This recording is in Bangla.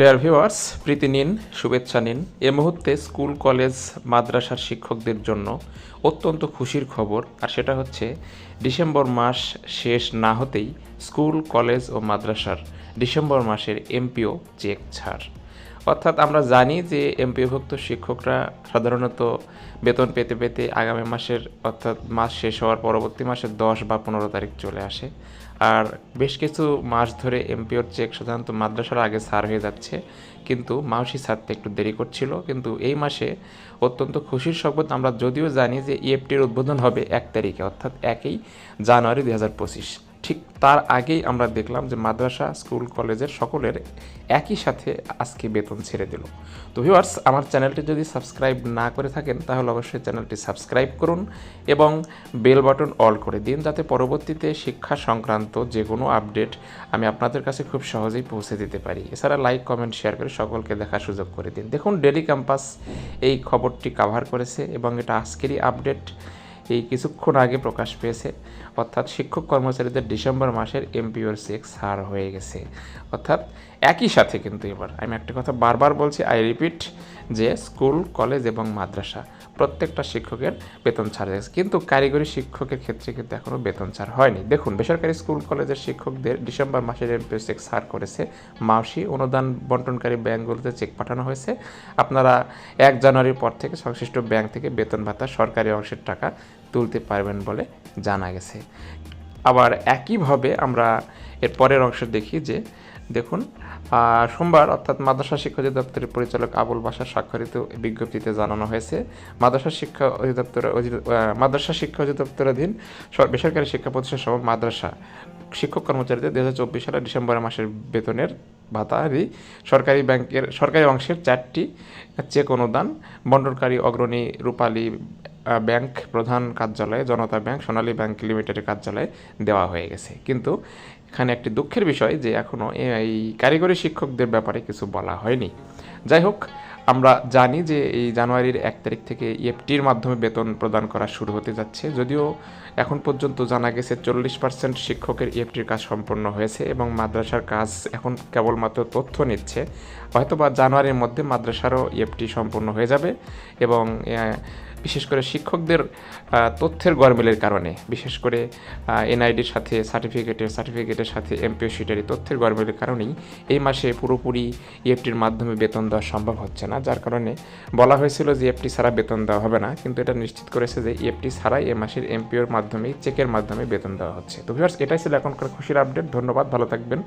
ডেয়ার ভিউয়ার্স প্রীতি নিন, শুভেচ্ছা নিন। এ মুহূর্তে স্কুল, কলেজ, মাদ্রাসার শিক্ষকদের জন্য অত্যন্ত খুশির খবর, আর সেটা হচ্ছে ডিসেম্বর মাস শেষ না হতেই স্কুল, কলেজ ও মাদ্রাসার ডিসেম্বর মাসের এমপিও চেক ছাড়। অর্থাৎ আমরা জানি যে এমপিওভুক্ত শিক্ষকরা সাধারণত বেতন পেতে পেতে আগামী মাসের, অর্থাৎ মাস শেষ হওয়ার পরবর্তী মাসের দশ বা পনেরো তারিখ চলে আসে। আর বেশ কিছু মাস ধরে এমপিওর চেক সাধারণত মাদ্রাসার আগে সার হয়ে যাচ্ছে। কিন্তু মাউসি ছাড়তে একটু দেরি করছিল। কিন্তু এই মাসে অত্যন্ত খুশির সংবাদ আমরা যদিও জানি যে ইএফটির উদ্বোধন হবে এক তারিখে, অর্থাৎ একই জানুয়ারি দু হাজার পঁচিশ। ঠিক তার আগেই আমরা দেখলাম যে মাদ্রাসা, স্কুল, কলেজের সকলের একই সাথে আজকে বেতন ছেড়ে দিল। তো ভিউয়ার্স আমার চ্যানেলটি যদি সাবস্ক্রাইব না করে থাকেন, তাহলে অবশ্যই চ্যানেলটি সাবস্ক্রাইব করুন এবং বেল বাটন অল করে দিন যাতে পরবর্তীতে শিক্ষা সংক্রান্ত যে কোনো আপডেট আমি আপনাদের কাছে খুব সহজেই পৌঁছে দিতে পারি। এছাড়া লাইক কমেন্ট শেয়ার করে সকলকে দেখার সুযোগ করে দিন। দেখুন ডেলি ক্যাম্পাস এই খবরটি কাভার করেছে এবং এটা আজকেরই আপডেট এই কিছুক্ষণ আগে প্রকাশ পেয়েছে, অর্থাৎ শিক্ষক কর্মচারীদের ডিসেম্বর মাসের এমপিওর সিক্স হার হয়ে গেছে। অর্থাৎ একই সাথে কিন্তু এবার। আমি একটা কথা বারবার বলছি আই রিপিট যে স্কুল, কলেজ এবং মাদ্রাসা প্রত্যেকটা শিক্ষকের বেতন ছাড় গেছে। কিন্তু কারিগরি শিক্ষকের ক্ষেত্রে কিন্তু এখনও বেতন ছাড় হয়নি। দেখুন, বেসরকারি স্কুল, কলেজের শিক্ষকদের ডিসেম্বর মাসের এমপিও চেক ছাড় করেছে। মাউসি অনুদান বন্টনকারী ব্যাঙ্কগুলোতে চেক পাঠানো হয়েছে। আপনারা এক জানুয়ারির পর থেকে সংশ্লিষ্ট ব্যাংক থেকে বেতন ভাতা সরকারি অংশের টাকা তুলতে পারবেন বলে জানা গেছে। আবার একইভাবে আমরা এর পরের অংশ দেখি যে, দেখুন সোমবার অর্থাৎ মাদ্রাসা শিক্ষা অধিদপ্তরের পরিচালক আবুল বাসার স্বাক্ষরিত বিজ্ঞপ্তিতে জানানো হয়েছে, মাদ্রাসা শিক্ষা অধিদপ্তর মাদ্রাসা শিক্ষা অধিদপ্তরাধীন সর- বেসরকারি শিক্ষা প্রতিষ্ঠান সহ মাদ্রাসা শিক্ষক কর্মচারীদের দু হাজার চব্বিশ সালের ডিসেম্বর মাসের বেতনের ভাতারি সরকারি ব্যাংকের, সরকারি অংশের চারটি চেক অনুদান, বন্টনকারী অগ্রণী রূপালী ব্যাংক প্রধান কার্যালয়ে, জনতা ব্যাংক, সোনালী ব্যাংক লিমিটেডের কার্যালয়ে দেওয়া হয়ে গেছে। কিন্তু এখানে একটি দুঃখের বিষয় যে এখনও এই কারিগরি শিক্ষকদের ব্যাপারে কিছু বলা হয়নি। যাই হোক আমরা জানি যে এই জানুয়ারির এক তারিখ থেকে ইএফটির মাধ্যমে বেতন প্রদান করা শুরু হতে যাচ্ছে। যদিও এখন পর্যন্ত জানা গেছে চল্লিশ পার্সেন্ট শিক্ষকের ইএফটির কাজ সম্পন্ন হয়েছে এবং মাদ্রাসার কাজ এখন কেবলমাত্র তথ্য নিচ্ছে। হয়তোবা জানুয়ারির মধ্যে মাদ্রাসারও ইএফটি সম্পন্ন হয়ে যাবে এবং বিশেষ করে শিক্ষকদের তথ্যের গরমিলের কারণে, বিশেষ করে এনআইডির সাথে সার্টিফিকেটের সার্টিফিকেটের সাথে এমপিও এই তথ্যের গরমিলের কারণেই এই মাসে পুরোপুরি ইএফটির মাধ্যমে বেতন দেওয়া সম্ভব হচ্ছে না। যার কারণে বলা হয়েছিল যে এফটি ছাড়া বেতন দেওয়া হবে না, কিন্তু এটা নিশ্চিত করেছে যে এফটি ছাড়াই এ মাসের এমপিওর মাধ্যমে, চেকের মাধ্যমে বেতন দেওয়া হচ্ছে। তো ভিউয়ার্স এটাই ছিল এখনকার খুশির আপডেট ধন্যবাদ, ভালো থাকবেন।